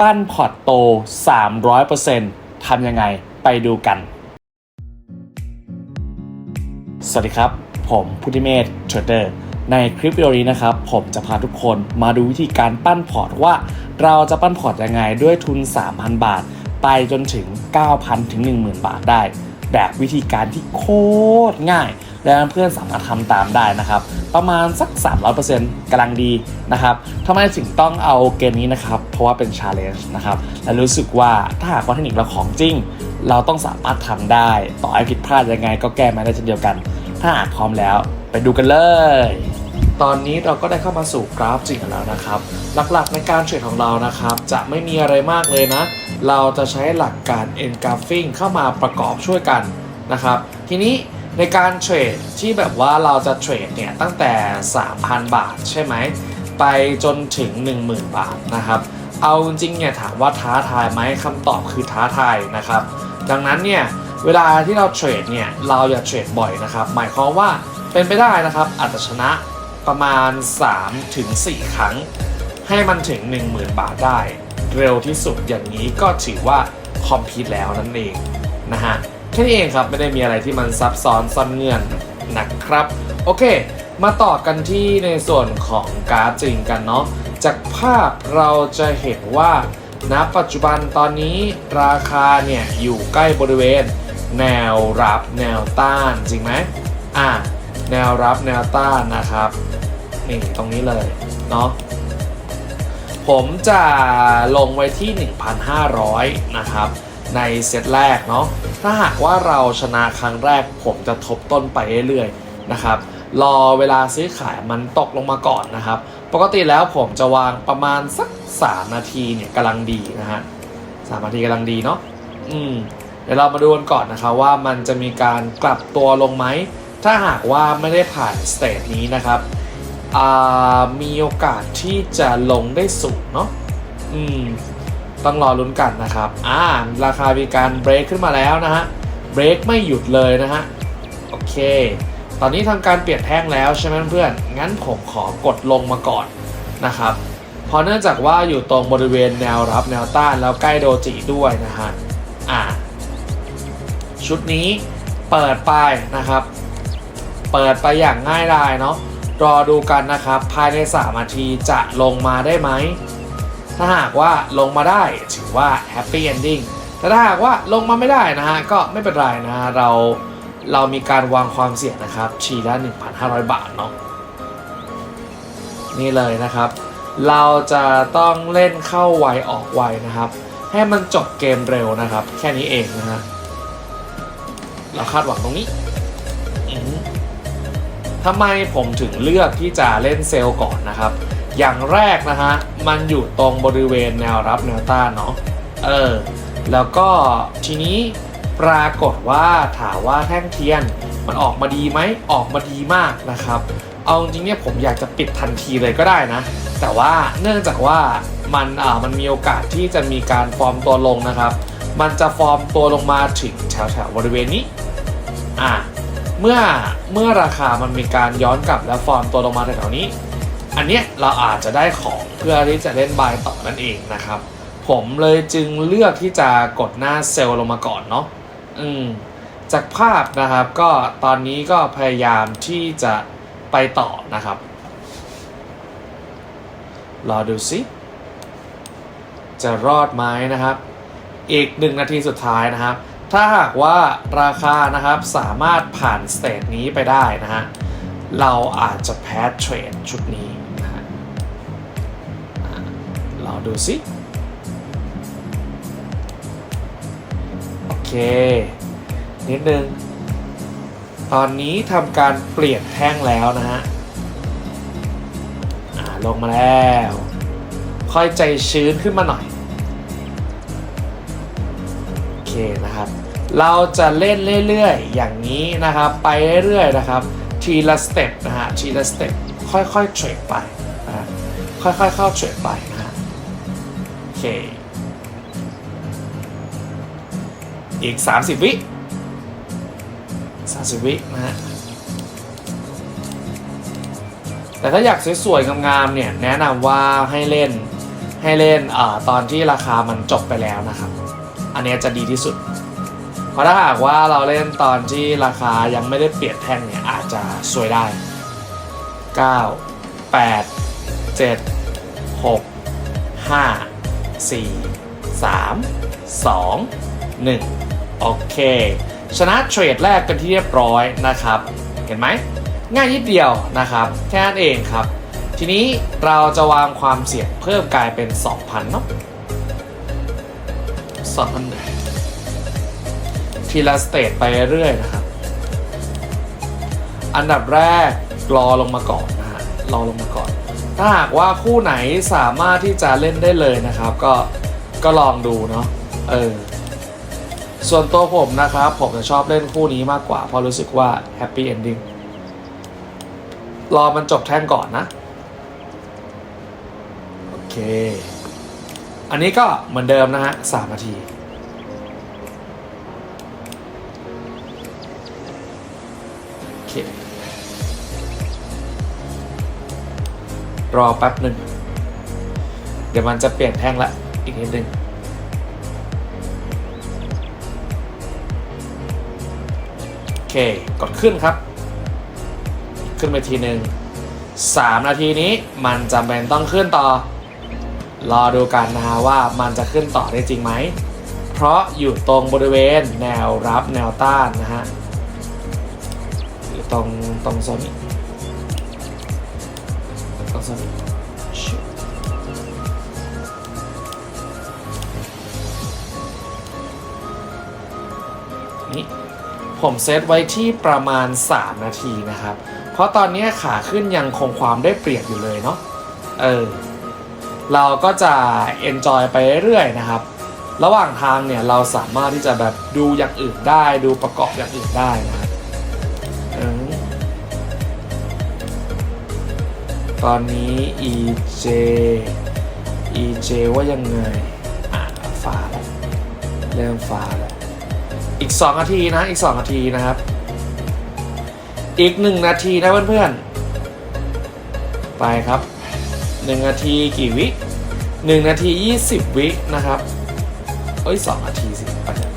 ปั้นพอร์ตโต 300%ทำยังไงไปดูกัน สวัสดีครับ ผมพุทธิเมธเทรดเดอร์ ในคลิปวิดีโอนี้นะครับ ผมจะพาทุกคนมาดูวิธีการปั้นพอร์ตว่า เราจะปั้นพอร์ตยังไงด้วยทุน 3,000 บาท ไปจนถึง 9,000 ถึง 10,000 บาทได้ แบบวิธีการที่โคตรง่าย และเพื่อนสามารถทำตามได้นะครับ ประมาณสัก 300%กำลังดีนะครับทำไมถึงต้องเอาเกมนี้นะครับ เพราะว่าเป็นชาเลนจ์นะครับ และรู้สึกว่าถ้าหากว่าเทคนิคเราของจริง เราต้องสามารถทำได้ ต่อให้ผิดพลาดยังไง ก็แก้มาได้เช่นเดียวกัน ถ้าหากพร้อมแล้วไปดูกันเลยตอนนี้เราก็ได้เข้ามาสู่กราฟจริงกันแล้วนะครับ หลักๆในการเทรดของเรานะครับ จะไม่มีอะไรมากเลยนะ เราจะใช้หลักการ engulfing เข้ามาประกอบช่วยกันนะครับ ทีนี้ ในการเทรดที่แบบว่าเราจะเทรดเนี่ยตั้งแต่ 3,000 บาทใช่ไหม ไปจนถึง 10,000 บาทนะครับ เอาจริงเนี่ยถามว่าท้าทายไหมคำตอบคือท้าทายนะครับ ดังนั้นเนี่ยเวลาที่เราเทรดเนี่ยเราอย่าเทรดบ่อยนะครับ หมายความว่าเป็นไปได้นะครับอาจจะชนะประมาณ 3-4ครั้ง ให้มันถึง 10,000 บาทได้ เร็วที่สุดอย่างนี้ก็ถือว่าคอมพิวต์แล้วนั่นเองนะฮะ ค่นี้เองครับไม่ได้มีอะไรที่มันซับซ้อนซ่อนเงื่อนนะครับ โอเค มาต่อกันที่ในส่วนของการ์ดจริงกันเนาะจากภาพเราจะเห็นว่าณปัจจุบันตอนนี้ราคาเนี่ยอยู่ใกล้บริเวณ แนวรับแนวต้านจริงไหมอ่าแนวรับแนวต้านนะครับนี่ตรงนี้เลยเนาะผมจะลงไว้ที่ 1,500 นะครับ ในเซตแรกเนาะถ้าหากว่าเราชนะครั้งแรกผมจะทบต้นไปเรื่อยๆนะครับรอเวลาซื้อขายมันตกลงมาก่อนนะครับ ปกติแล้วผมจะวางประมาณสัก 3 นาทีเนี่ยกำลังดีนะฮะสามนาทีกำลังดีเนาะอืมเดี๋ยวเรามาดูกันก่อนนะคะว่ามันจะมีการกลับตัวลงไหม ถ้าหากว่าไม่ได้ผ่านสเตจนี้นะครับมีโอกาสที่จะลงได้สูงเนาะอืม ต้องรอลุ้นกันนะครับอ่าราคามีการเบรกขึ้นมาแล้วนะฮะเบรกไม่หยุดเลยนะฮะโอเค ตอนนี้ทำการเปลี่ยนแท่งแล้วใช่ไหมเพื่อนงั้นผมขอกดลงมาก่อนนะครับเพราะเนื่องจากว่าอยู่ตรงบริเวณแนวรับแนวต้านแล้วใกล้โดจิด้วยนะฮะอ่าชุดนี้เปิดไปนะครับ เปิดไปอย่างง่ายดายเนาะรอดูกันนะครับ ภายใน3นาทีจะลงมาได้ไหม ถ้าหากว่าลงมาได้ถือว่าแฮปปี้เอนดิ้งแต่ถ้าหากว่าลงมาไม่ได้นะฮะก็ไม่เป็นไรนะฮะเราเรามีการวางความเสี่ยงนะครับชีละ1,500 บาทเนาะนี่เลยนะครับ เราจะต้องเล่นเข้าไวออกไวนะครับ ให้มันจบเกมเร็วนะครับ แค่นี้เองนะฮะเราคาดหวังตรงนี้ทำไมผมถึงเลือกที่จะเล่นเซลล์ก่อนนะครับ อย่างแรกนะฮะ มันอยู่ตรงบริเวณแนวรับแนวต้านเนาะเออ แล้วก็ทีนี้ปรากฏว่าถามว่าแท่งเทียนมันออกมาดีไหมออกมาดีมากนะครับ เอาจริงๆเนี่ยผมอยากจะปิดทันทีเลยก็ได้นะ แต่ว่าเนื่องจากว่ามันอ่ามันมีโอกาสที่จะมีการฟอร์มตัวลงนะครับ มันจะฟอร์มตัวลงมาถึงแถวๆบริเวณนี้อ่าเมื่อเมื่อราคามันมีการย้อนกลับและฟอร์มตัวลงมาแถวๆนี้ อันเนี้ยเราอาจจะได้ของเพื่อที่จะเล่นบายต่อนั่นเองนะครับ ผมเลยจึงเลือกที่จะกดหน้าเซลล์ลงมาก่อนเนาะอืมจากภาพนะครับก็ตอนนี้ก็พยายามที่จะไปต่อนะครับ รอดูสิจะรอดไหมนะครับ อีกหนึ่งนาทีสุดท้ายนะครับ ถ้าหากว่าราคานะครับสามารถผ่านสเตจนี้ไปได้นะฮะเราอาจจะแพ้เทรดชุดนี้ เราดูสิ โอเค นิดนึง ตอนนี้ทำการเปลี่ยนแท่งแล้วนะฮะลงมาแล้ว ค่อยใจชื้นขึ้นมาหน่อย โอเคนะครับ เราจะเล่นเรื่อยๆ อย่างนี้นะครับ ไปเรื่อยๆ นะครับ ทีละสเต็ปนะฮะ ทีละสเต็ป ค่อยๆเทรดไปนะค่อยๆ เข้าเทรดไป เค อีก 30 วิ30 วินะฮะแต่ถ้าอยากสวยๆงามๆเนี่ยแนะนำว่าให้เล่นให้เล่นอตอนที่ราคามันจบไปแล้วนะครับ อันเนี้ยจะดีที่สุด เพราะถ้าหากว่าเราเล่นตอนที่ราคายังไม่ได้เปลี่ยนแท่งเนี่ยอาจจะซวยได้ 9 8 7 6 5 4 3 2 1 โอเค ชนะเทรดแรกเป็นที่เรียบร้อยนะครับ เห็นไหม ง่ายนิดเดียวนะครับ แค่นั้นเองครับ ทีนี้เราจะวางความเสี่ยงเพิ่มกลายเป็น 2,000เนาะ2,000ทีละสเตจไปเรื่อยนะครับ อันดับแรกรอลงมาก่อนนะฮะรอลงมาก่อน ถ้าหากว่าคู่ไหนสามารถที่จะเล่นได้เลยนะครับ ก็ก็ลองดูเนาะเออส่วนตัวผมนะครับ ผมจะชอบเล่นคู่นี้มากกว่า เพราะรู้สึกว่าแฮปปี้เอนดิ้งรอมันจบแท่งก่อนนะ โอเค อันนี้ก็เหมือนเดิมนะฮะสามนาที รอแป๊บหนึ่ง เดี๋ยวมันจะเปลี่ยนแท่งละ อีกนิดหนึ่งโอเค กดขึ้นครับ ขึ้นไปทีหนึ่ง3นาทีนี้มันจำเป็นต้องขึ้นต่อ รอดูกันนะฮะว่ามันจะขึ้นต่อได้จริงไหม เพราะอยู่ตรงบริเวณแนวรับแนวต้านนะฮะอยู่ตรงตรงโซนนี้ ตรงโซนนี้ชิบนี่ผมเซตไว้ที่ประมาณ 3 นาทีนะครับ เพราะตอนนี้ขาขึ้นยังคงความได้เปรียบอยู่เลยเนาะ เออ เราก็จะ enjoy ไปเรื่อยๆนะครับ ระหว่างทางเนี่ยเราสามารถที่จะแบบดูอย่างอื่นได้ ดูประกอบอย่างอื่นได้นะครับ ตอนนี้ EJ EJ ว่ายังไง อ่าฟ้าแล้วเริ่มฟ้าแล้ว อีก 2 นาทีนะ อีก 2 นาทีนะครับ อีก 1 นาทีนะเพื่อนๆ ไปครับ 1 นาทีกี่วิ 1 นาที 20 วินะครับ เอ้ย 2 นาทีสิไปอะ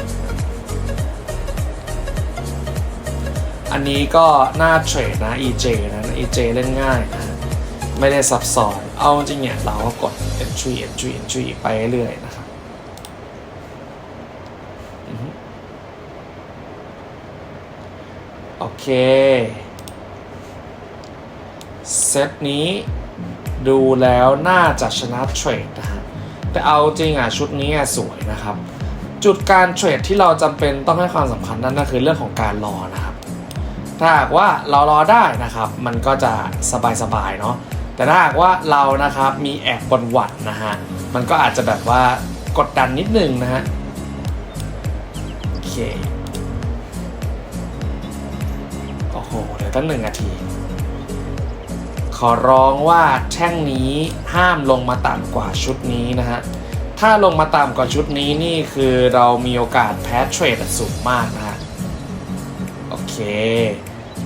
อันนี้ก็น่าเทรดนะ EJ นะ EJ เล่นง่ายนะ ไม่ได้ซับซ้อน เอาจริงเนี่ยเราก็กด entry entry entry ไปเรื่อยนะครับโอเค เซตนี้ดูแล้วน่าจะชนะเทรดนะฮะแต่เอาจริงอะชุดนี้สวยนะครับ จุดการเทรดที่เราจำเป็นต้องให้ความสำคัญนั่นก็คือเรื่องของการรอนะครับ ถ้าหากว่าเรารอได้นะครับ มันก็จะสบายๆเนาะ แต่ถ้าหากว่าเรานะครับมีแอบบนหวัดนะฮะมันก็อาจจะแบบว่ากดดันนิดนึงนะฮะโอเคโอ้โหเดี๋ยวตั้งหนึ่งนาที ขอร้องว่าแท่งนี้ห้ามลงมาต่ำกว่าชุดนี้นะฮะถ้าลงมาต่ำกว่าชุดนี้นี่คือเรามีโอกาสแพ้เทรดสูงมากนะฮะโอเค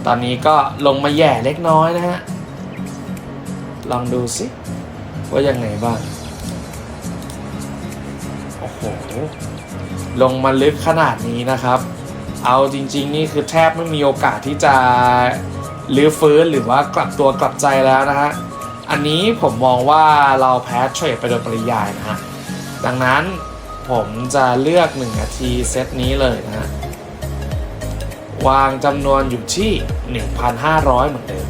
ตอนนี้ก็ลงมาแย่เล็กน้อยนะฮะ ลองดูสิ ว่ายังไงบ้าง โอ้โห ลงมาลึกขนาดนี้นะครับ เอาจริง ๆ นี่คือแทบไม่มีโอกาสที่จะลื้อฟื้นหรือว่ากลับตัวกลับใจแล้วนะฮะ อันนี้ผมมองว่าเราแพ้เทรดไปโดยปริยายนะฮะ ดังนั้นผมจะเลือก 1 นาทีเซตนี้เลยนะฮะ วางจำนวนอยู่ที่ 1,500 เหมือนเดิม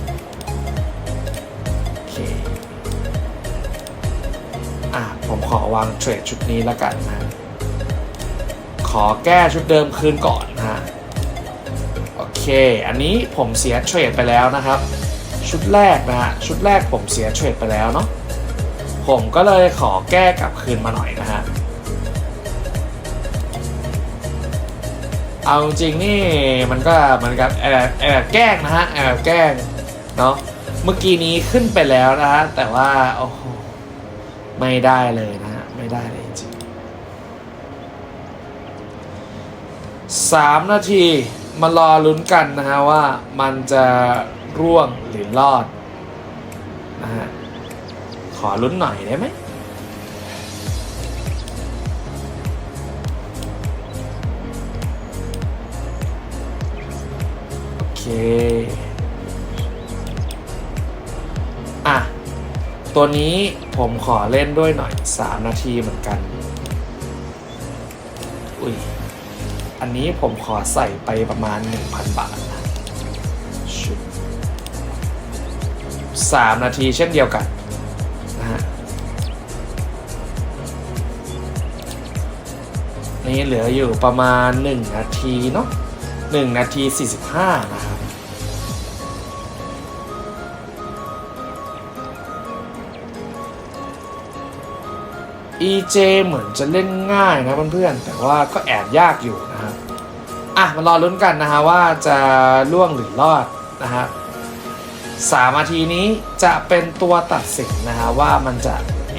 อวางเทรดชุดนี้แล้วกันนะขอแก้ชุดเดิมคืนก่อนนะฮะโอเค อันนี้ผมเสียเทรดไปแล้วนะครับ ชุดแรกนะฮะชุดแรกผมเสียเทรดไปแล้วเนาะผมก็เลยขอแก้กลับคืนมาหน่อยนะฮะเอาจริงนี่มันก็เหมือนกับแอบแอบแกล้งนะฮะแอบแกล้งเนาะเมื่อกี้นี้ขึ้นไปแล้วนะฮะแต่ว่าโอ้โห ไม่ได้เลยนะฮะไม่ได้เลยจริงสามนาทีมารอลุ้นกันนะฮะว่ามันจะร่วงหรือรอดนะฮะขอลุ้นหน่อยได้ไหมโอเค อะ ตัวนี้ผมขอเล่นด้วยหน่อย 3 นาทีเหมือนกัน อุ้ย อันนี้ผมขอใส่ไปประมาณ 1,000 บาทนะชุด3นาทีเช่นเดียวกันนะฮะนี่เหลืออยู่ประมาณ 1 นาทีเนาะ1นาที 45 นะครับ EJ เหมือนจะเล่นง่ายนะเพื่อนๆ แต่ว่าก็แอบยากอยู่นะครับอะมารอลุ้นกันนะฮะว่าจะล่วงหรือรอดนะฮะสามนาทีนี้จะเป็นตัวตัดสินนะฮะว่ามันจะ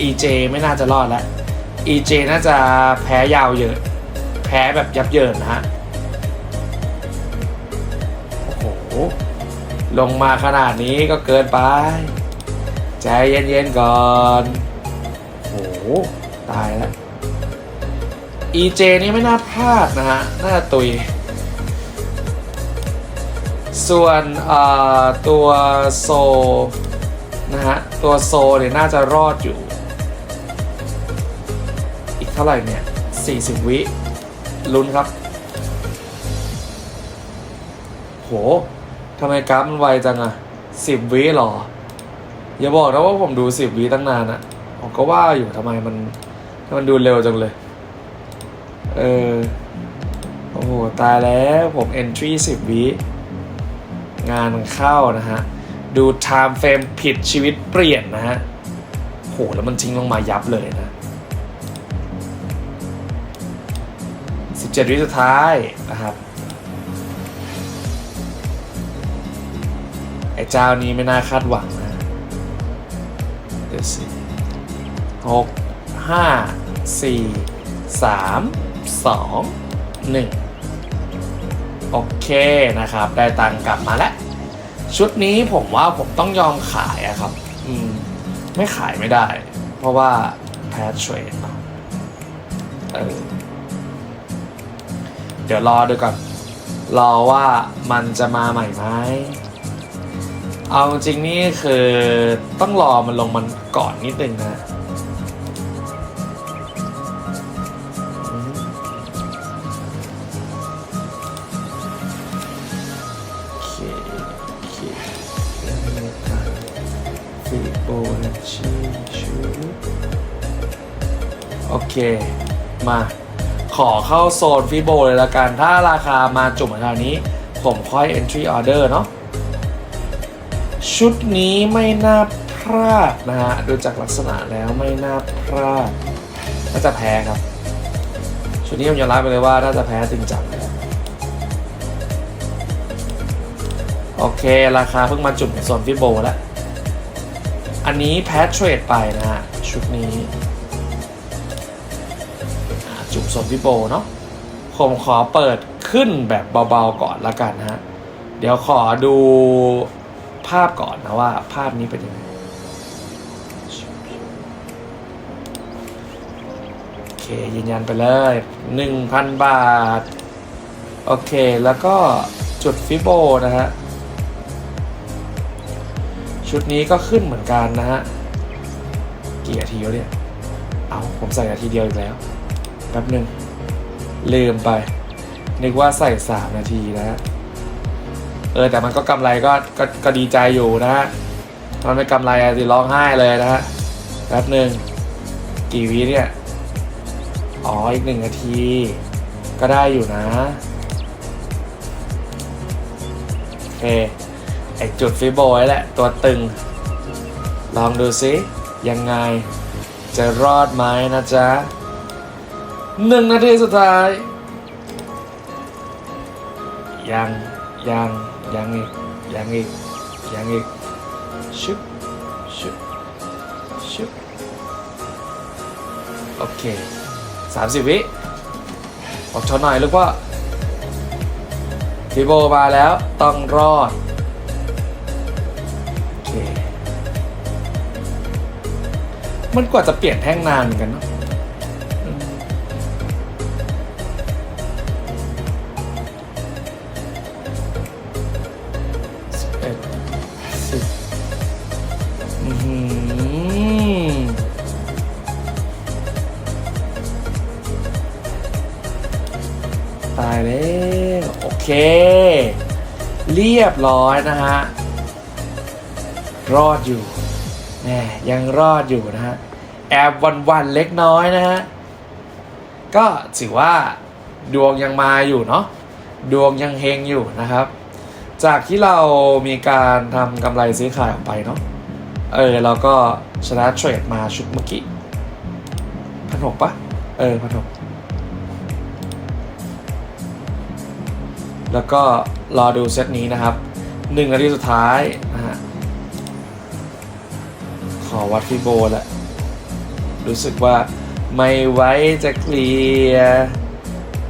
EJ ไม่น่าจะรอดแล้ว EJ น่าจะแพ้ยาวเยอะ แพ้แบบยับเยินนะฮะโอ้โห ลงมาขนาดนี้ก็เกินไป ใจเย็นๆก่อนโอ้โห ตายแล้ว EJ นี่ไม่น่าพลาดนะฮะ น่าตุย ส่วนตัวโซนะฮะ ตัวโซเนี่ยน่าจะรอดอยู่ อีกเท่าไหร่เนี่ย 40 วิลุ้นครับ โหทำไมกราฟมันไวจังอะ10 วิหรอ อย่าบอกนะว่าผมดู 10 วิตั้งนานอะผมก็ว่าอยู่ทำไมมัน มันดูเร็วจังเลย เออ โอ้โห ตายแล้วผม entry 10 วิ งานมันเข้านะฮะ ดู time frame ผิดชีวิตเปลี่ยนนะฮะโห แล้วมันทิ้งลงมายับเลยนะ 17 วิสุดท้ายนะครับ ไอ้เจ้านี้ไม่น่าคาดหวังนะ เดี๋ยวสิหก ห้าสี่สามสองหนึ่งโอเคนะครับ ได้ตังค์กลับมาแล้ว ชุดนี้ผมว่าผมต้องยอมขายอะครับ อืม ไม่ขายไม่ได้ เพราะว่าแพ้เทรดเออเดี๋ยวรอดูก่อน รอว่ามันจะมาใหม่ไหมเอาจริงนี่คือต้องรอมันลงมันก่อนนิดนึงนะ เคมา ขอเข้าโซนฟิโบเลยละกัน ถ้าราคามาจุ่มขนาดนี้ ผมค่อย entry order เนาะชุดนี้ไม่น่าพลาดนะฮะ ดูจากลักษณะแล้วไม่น่าพลาดน่าจะแพ้ครับ ชุดนี้ผมยอมรับไปเลยว่าน่าจะแพ้จริงจังเลยโอเค ราคาเพิ่งมาจุ่มในโซนฟิโบแล้ว อันนี้แพ้เทรดไปนะฮะ ชุดนี้ จุ่มโซนฟิโบเนาะผมขอเปิดขึ้นแบบเบาๆก่อนละกันฮะ เดี๋ยวขอดูภาพก่อนนะว่า ภาพนี้เป็นยังไงโอเคยืนยันไปเลย1,000บาท โอเคแล้วก็จุดฟิโบนะฮะ ชุดนี้ก็ขึ้นเหมือนกันนะฮะ กี่นาทีแล้วเนี่ย เอาผมใส่นาทีเดียวอีกแล้ว ป๊บหนึ่งลืมไป นึกว่าใส่ 3 นาทีนะฮะเออแต่มันก็กำไรก็ก็ก็ดีใจอยู่นะฮะมันไม่กำไรอะสิร้องไห้เลยนะฮะแป๊บหนึ่งกี่วิเนี่ยอ๋ออีกหนึ่งนาที ก็ได้อยู่นะโอเคไอจุดฟิโบไว้แหละ ตัวตึง ลองดูซิยังไงจะรอดไหมนะจ๊ะ หนึ่งนาทีสุดท้าย ยังยังยังอีกยังอีกยังอีกชึบชึบชึบโอเคสามสิบวิอดทนหน่อยลูกว่าฟิโบมาแล้วต้องรอด โอเค มันกว่าจะเปลี่ยนแท่งนานเหมือนกันเนาะ ตายแล้วโอเค เรียบร้อยนะฮะ รอดอยู่แหมยังรอดอยู่นะฮะ แอบวันวันๆเล็กน้อยนะฮะ ก็ถือว่าดวงยังมาอยู่เนาะดวงยังเฮงอยู่นะครับ จากที่เรามีการทำกำไรซื้อขายออกไปเนาะเออเราก็ชนะเทรดมาชุดเมื่อกี้พันหกปะเออพันหก แล้วก็รอดูเซตนี้นะครับหนึ่งนาทีสุดท้ายนะฮะขอวัดฟิโบแหละรู้สึกว่าไม่ไว้จะเคลีย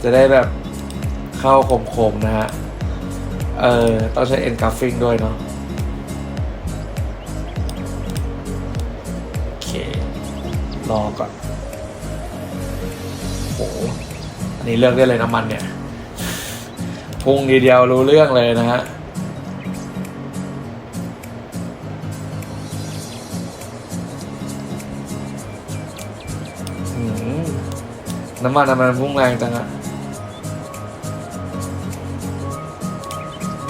จะได้แบบเข้าคมๆนะฮะ เออต้องใช้ end graphing ด้วยเนาะโอเค รอก่อนโหอันนี้เลือกได้เลยน้ำมันเนี่ย พุ่งทีเดียวรู้เรื่องเลยนะฮะน้ำมันน้ำมันพุ่งแรงจังอะ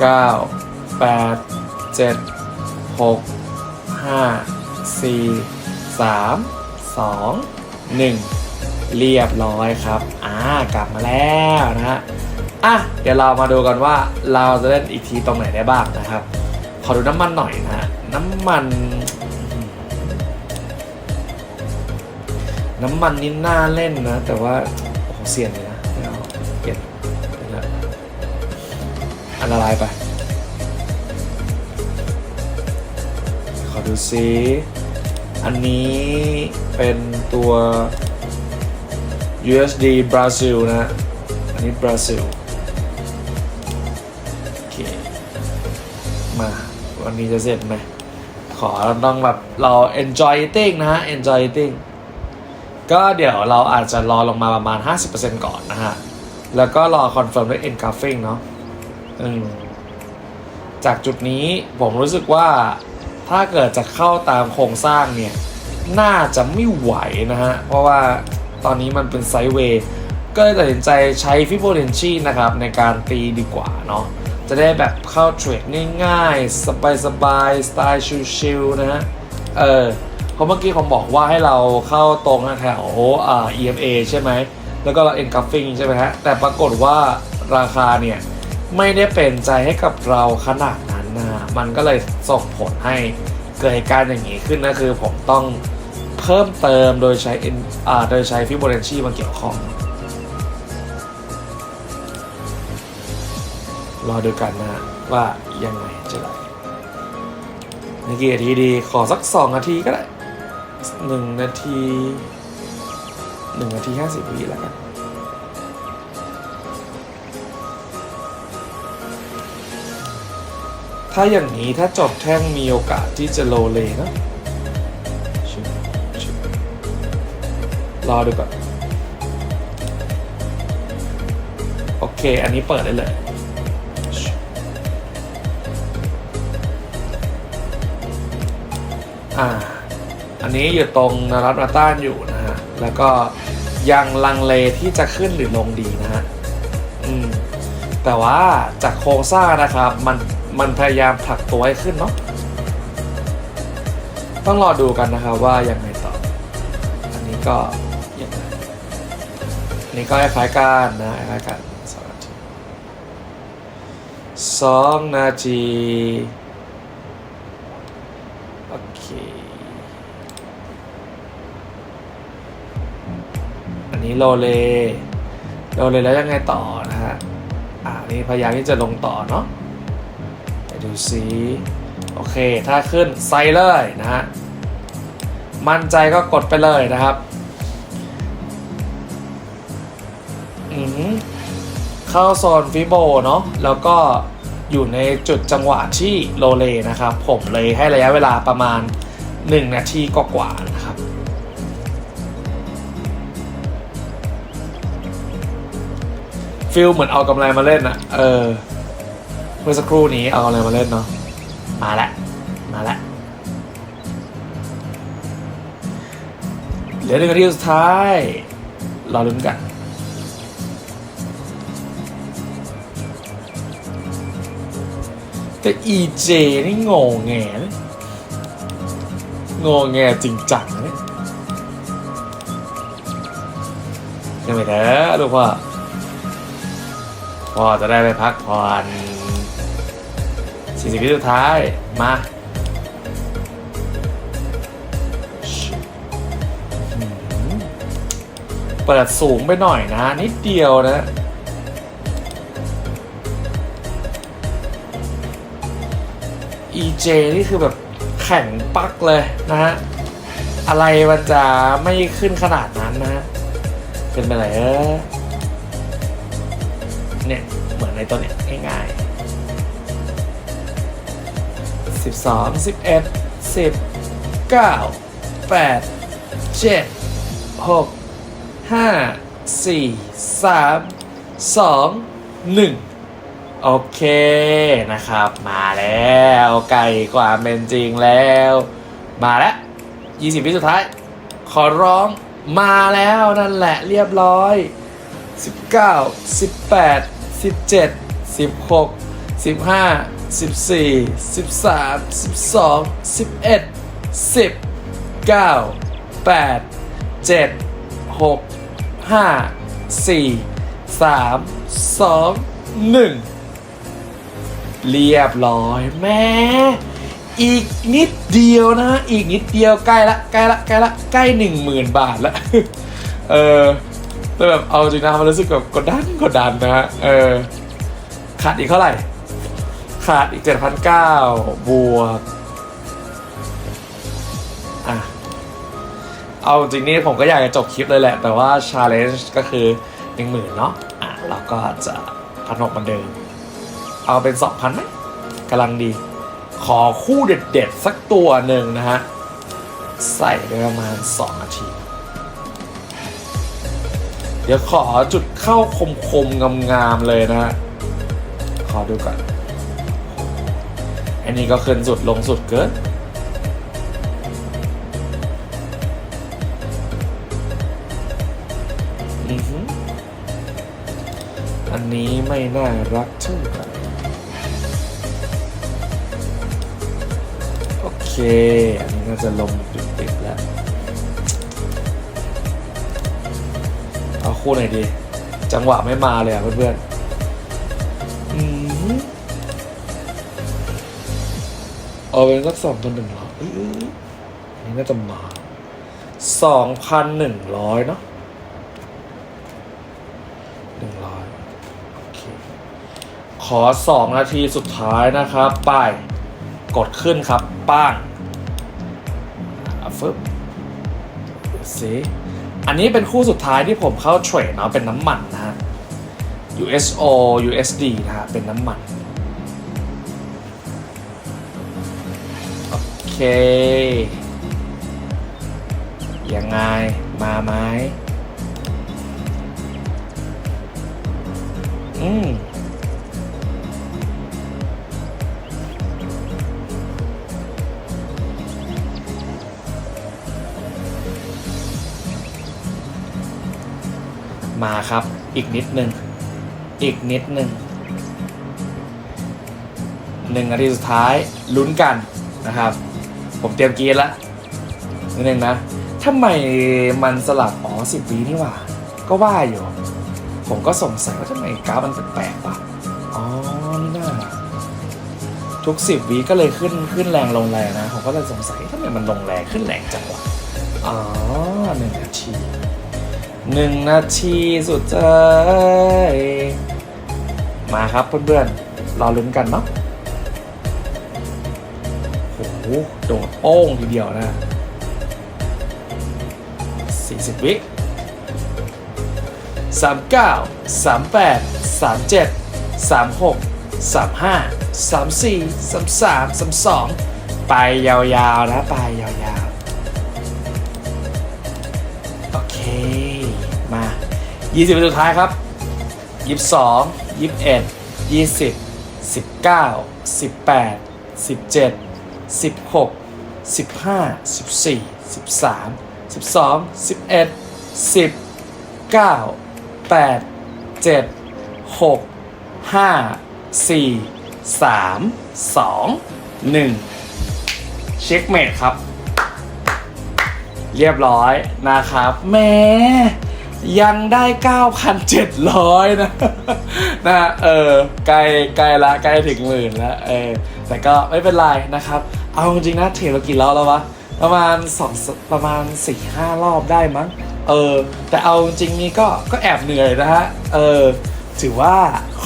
เก้าแปดเจ็ดหกห้าสี่สามสองหนึ่งเรียบร้อยครับ อ่ากลับมาแล้วนะฮะ อะเดี๋ยวเรามาดูกันว่าเราจะเล่นอีกทีตรงไหนได้บ้างนะครับ ขอดูน้ำมันหน่อยนะฮะน้ำมัน น้ำมันนี่น่าเล่นนะ แต่ว่าโอ้โหเสี่ยนเลยนะไม่เอาเปลี่ยนนะอันละลายไป ขอดูซิอันนี้เป็นตัว USD บราซิลนะ อันนี้บราซิล นี้จะเสร็จไหม ขอต้องแบบเรา enjoy eating นะฮะ enjoy eating ก็เดี๋ยวเราอาจจะรอลงมาประมาณ 50%ก่อนนะฮะ แล้วก็รอคอนเฟิร์มด้วย engulfing เนาะจากจุดนี้ผมรู้สึกว่าถ้าเกิดจะเข้าตามโครงสร้างเนี่ย น่าจะไม่ไหวนะฮะ เพราะว่าตอนนี้มันเป็นไซด์เวย์ก็เลยตัดสินใจใช้ฟิโบนัชชีนะครับในการตีดีกว่าเนาะ จะได้แบบเข้าเทรดง่ายๆ สบายๆ สไตล์ชิลๆนะฮะ เออเพราะเมื่อกี้ผมบอกว่าให้เราเข้าตรงแถวอ่า EMA ใช่ไหม แล้วก็เรา engulfing ใช่ไหมฮะ แต่ปรากฏว่าราคาเนี่ย ไม่ได้เป็นใจให้กับเราขนาดนั้นนะมันก็เลยส่งผลให้เกิดเหตุการณ์อย่างนี้ขึ้นนะคือผมต้องเพิ่มเติมโดยใช้อ่าโดยใช้ฟิโบนัชชีมาเกี่ยวข้อง รอดูกันนะ ว่ายังไงจะไหลในกี่นาทีดีขอสักสองนาทีก็ได้หนึ่งนาทีหนึ่งนาทีห้าสิบวิแล้วกันถ้าอย่างนี้ถ้าจบแท่งมีโอกาสที่จะโลเลนะรอดูก่อน โอเค อันนี้เปิดได้เลย อ่า อันนี้อยู่ตรงนรัตมาต้านอยู่นะฮะ แล้วก็ยังลังเลที่จะขึ้นหรือลงดีนะฮะ อืม แต่ว่าจากโครงสร้างนะครับ มันมันพยายามผลักตัวให้ขึ้นเนาะ ต้องรอดูกันนะครับว่ายังไงต่อ อันนี้ก็ยังไงอันนี้ก็คล้ายๆกันนะคล้ายๆกันสองนาทีสองนาทีโอเค อันนี้ โลเลโลเลแล้วยังไงต่อนะฮะอ่านี่พยายามที่จะลงต่อเนาะไปดูซิโอเค ถ้าขึ้นใส่เลยนะฮะ มั่นใจก็กดไปเลยนะครับ อือหือเข้าโซนฟิโบเนาะ แล้วก็อยู่ในจุดจังหวะที่โลเลนะครับ ผมเลยให้ระยะเวลาประมาณ 1 นาทีกว่าๆนะครับ ฟิลเหมือนเอากำไรมาเล่นอะเออ เมื่อสักครู่นี้เอากำไรมาเล่นเนาะ มาละ มาละ เหลือหนึ่งนาทีสุดท้าย รอลุ้นกันแต่อีเจนี่งงแงงงแงจริงจังเนี่ยยังไงนะลูกว่า พ่อจะได้ไปพักผ่อนสี่สิบวิสุดท้าย มาเปิดสูงไปหน่อยนะ นิดเดียวนะ EJ นี่คือแบบแข็งปักเลยนะฮะ อะไรมันจะไม่ขึ้นขนาดนั้นนะ เป็นไปไหนเออ เนี่ย เหมือนในตัวเนี้ยง่ายๆสิบสองสิบเอ็ดสิบเก้าแปดเจ็ดหกห้าสี่สามสองหนึ่งโอเคนะครับ มาแล้วไก่กว่าเป็นจริงแล้ว มาแล้ว20วิสุดท้าย ขอร้องมาแล้วนั่นแหละเรียบร้อย 19 18 17 16 15 14 13 12 11 10 9 8 7 6 5 4 3 2 1 เรียบร้อยแม่อีกนิดเดียวนะอีกนิดเดียวใกล้ละใกล้ละใกล้ละใกล้หนึ่งหมื่นบาทละเออ แต่แบบเอาจริงนะมันรู้สึกแบบกดดันกดดันนะฮะเออขาดอีกเท่าไหร่ ขาดอีกเจ็ดพันเก้าบวกอะเอาจริงนี่ผมก็อยากจะจบคลิปเลยแหละ แต่ว่าชาเลนจ์ก็คือหนึ่งหมื่นเนาะอะเราก็จะพันหกเหมือนเดิม เอาเป็นสองพันไหมกำลังดี ขอคู่เด็ดๆ สักตัวหนึ่งนะฮะ ใส่ไปประมาณสองนาที เดี๋ยวขอจุดเข้าคมๆงามๆเลยนะ ขอดูก่อนอันนี้ก็ขึ้นสุดลงสุดเกินอือหืออันนี้ไม่น่ารักเท่าไหร่โอเค อันนี้น่าจะลงติด ๆแล้วเอาคู่ไหนดี จังหวะไม่มาเลยอะเพื่อนๆอืมเอาเป็นสักสองพันหนึ่งร้อยอื้อนี่น่าจะมาสองพันหนึ่งร้อยเนาะหนึ่งร้อยโอเคขอสองนาทีสุดท้ายนะครับไป้ายกดขึ้นครับป้างอะฟึบเดี๋ยวสิ อันนี้เป็นคู่สุดท้ายที่ผมเข้าเทรดเนาะเป็นน้ำมันนะฮะ USO USD นะฮะเป็นน้ำมัน โอเค ยังไง มาไหมอืม มาครับ อีกนิดนึง อีกนิดนึงหนึ่งนาทีสุดท้ายลุ้นกันนะครับ ผมเตรียมกีแล้วนิดนึงนะทำไมมันสลับอ๋อสิบวินี่หว่า ก็ว่าอยู่ ผมก็สงสัยว่าทำไมกราฟมันแปลกๆวะอ๋อนี่น่าทุกสิบวิก็เลยขึ้นขึ้นแรงลงแรงนะ ผมก็เลยสงสัยทำไมมันลงแรงขึ้นแรงจังวะอ๋อหนึ่งนาที หนึ่งนาทีสุดท้ายมาครับเพื่อนๆรอลุ้นกันเนาะโอ้โหโดดโป้งทีเดียวนะสี่สิบวิสามเก้าสามแปดสามเจ็ดสามหกสามห้าสามสี่สามสามสามสองไปยาวๆนะ ไปยาว 20เป็นสุดท้ายครับ 22 21 20 19 18 17 16 15 14 13 12 11 10 9 8 7 6 5 4 3 2 1 เช็คเมดครับ เรียบร้อยนะครับแม้ ยังได้ 9,700 นะนะเออใกล้ใกล้ละใกล้ถึงหมื่นล้วเออแต่ก็ไม่เป็นไรนะครับ เอาจริงนะเทรดเรากี่รอบแล้ววะ ประมาณสองประมาณ4ี่ห้ารอบได้มั้ง เออ แต่เอาจริงนี่ก็ก็แอบเหนื่อยนะฮะ เออ ถือว่า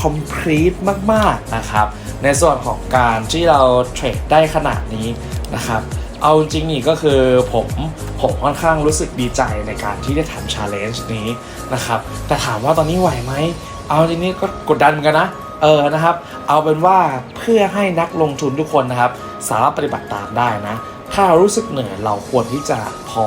complete มาก ๆ นะครับ ในส่วนของการที่เราเทรดได้ขนาดนี้นะครับ เอาจริงนี่ก็คือผมผมค่อนข้างรู้สึกดีใจในการที่ได้ทำ challenge นี้นะครับ แต่ถามว่าตอนนี้ไหวไหม เอาจริงนี่ก็กดดันเหมือนกันนะ เออนะครับ เอาเป็นว่าเพื่อให้นักลงทุนทุกคนนะครับ สามารถปฏิบัติตามได้นะ ถ้าเรารู้สึกเหนื่อยเราควรที่จะพอ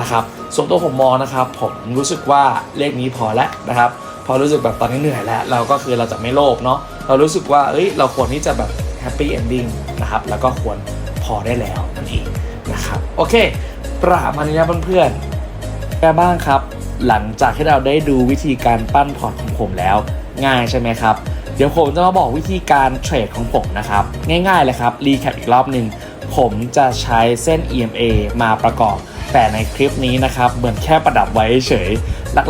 นะครับ ส่วนตัวผมมองนะครับ ผมรู้สึกว่าเลขนี้พอแล้วนะครับ พอรู้สึกแบบตอนนี้เหนื่อยแล้ว เราก็คือเราจะไม่โลภเนาะเรารู้สึกว่าเอ้ยเราควรที่จะแบบแฮปปี้เอนดิ้งนะครับแล้วก็ควร พอได้แล้วนั่นเองนะครับโอเค ประมาณนี้นะเพื่อนๆแค่บ้างครับ หลังจากที่เราได้ดูวิธีการปั้นพอร์ตของผมแล้ว ง่ายใช่ไหมครับ เดี๋ยวผมจะมาบอกวิธีการเทรดของผมนะครับ ง่ายๆเลยครับรีแคปอีกรอบหนึ่งผมจะใช้เส้น EMA มาประกอบ แต่ในคลิปนี้นะครับเหมือนแค่ประดับไว้เฉย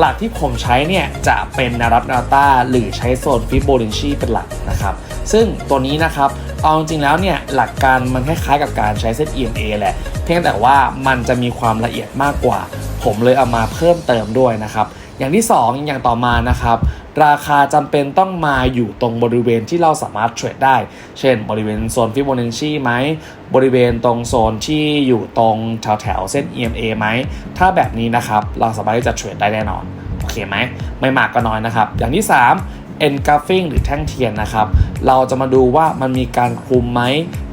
หลักๆที่ผมใช้เนี่ยจะเป็นนารับนาต้าหรือใช้โซนฟิโบนัชชีเป็นหลักนะครับซึ่งตัวนี้นะครับเอาจริงแล้วเนี่ยหลักการมันคล้ายๆกับการใช้เซต EMA แหละ เพียงแต่ว่ามันจะมีความละเอียดมากกว่า ผมเลยเอามาเพิ่มเติมด้วยนะครับ อย่างที่ 2 อย่างต่อมานะครับ ราคาจำเป็นต้องมาอยู่ตรงบริเวณที่เราสามารถเทรดได้ เช่น บริเวณโซนฟิโบนัชชีไหม บริเวณตรงโซนที่อยู่ตรงแถวแถวเส้น EMA ไหม ถ้าแบบนี้นะครับ เราสามารถที่จะเทรดได้แน่นอน โอเคไหม ไม่มากก็น้อยนะครับ อย่างที่ 3 engulfing หรือแท่งเทียนนะครับ เราจะมาดูว่ามันมีการคลุมไหม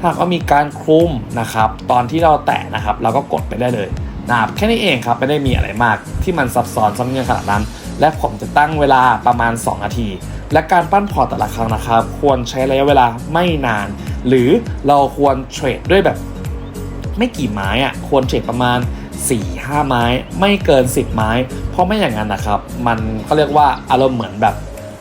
ถ้าหากว่ามีการคลุมนะครับ ตอนที่เราแตะนะครับ เราก็กดไปได้เลย นะครับแค่นี้เองครับไม่ได้มีอะไรมากที่มันซับซ้อนซ้ำเงื่อนขนาดนั้น และผมจะตั้งเวลาประมาณ 2 นาที และการปั้นพอร์ตแต่ละครั้งนะครับ ควรใช้ระยะเวลาไม่นาน หรือเราควรเทรดด้วยแบบไม่กี่ไม้อะ่ะควรเทรดประมาณ 4-5 ไม้ ไม่เกิน 10 ไม้ เพราะไม่อย่างนั้นนะครับ มันก็เรียกว่าอารมณ์เหมือนแบบ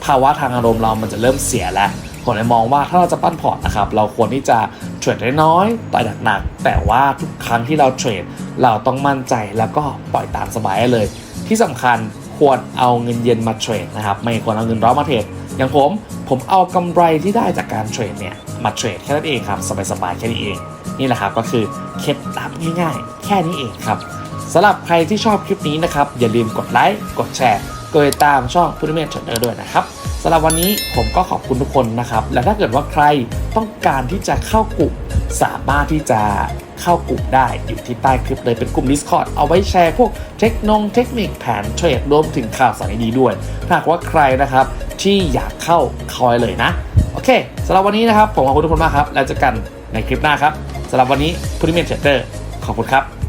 ภาวะทางอารมณ์เรามันจะเริ่มเสียแล้วผมเลยมองว่าถ้าเราจะปั้นพอร์ตนะครับ เราควรที่จะ เทรดน้อยๆต่อยหนักๆแต่ว่าทุกครั้งที่เราเทรดเราต้องมั่นใจแล้วก็ปล่อยตามสบายเลย ที่สำคัญควรเอาเงินเย็นมาเทรดนะครับไม่ควรเอาเงินร้อนมาเทรดอย่างผมผมเอากำไรที่ได้จากการเทรดเนี่ยมาเทรดแค่นั้นเองครับสบายๆแค่นี้เอง นี่แหละครับก็คือเคล็ดลับง่ายๆ แค่นี้เองครับสำหรับใครที่ชอบคลิปนี้นะครับอย่าลืมกดไลค์กดแชร์กดติดตามช่องพุทธเมธเทรดเดอร์ด้วยนะครับ สำหรับวันนี้ผมก็ขอบคุณทุกคนนะครับ และถ้าเกิดว่าใครต้องการที่จะเข้ากลุ่มสามารถที่จะเข้ากลุ่มได้อยู่ที่ใต้คลิปเลยเป็นกลุ่ม Discord เอาไว้แชร์พวกเทคโนเทคนิคแผนเทรดรวมถึงข่าวสารดีด้วยหากว่าใครนะครับที่อยากเข้าคอยเลยนะ โอเคสำหรับวันนี้นะครับ ผมขอบคุณทุกคนมากครับ แล้วเจอกันในคลิปหน้าครับสำหรับวันนี้พุทธิเมนเทรดเดอร์ขอบคุณครับ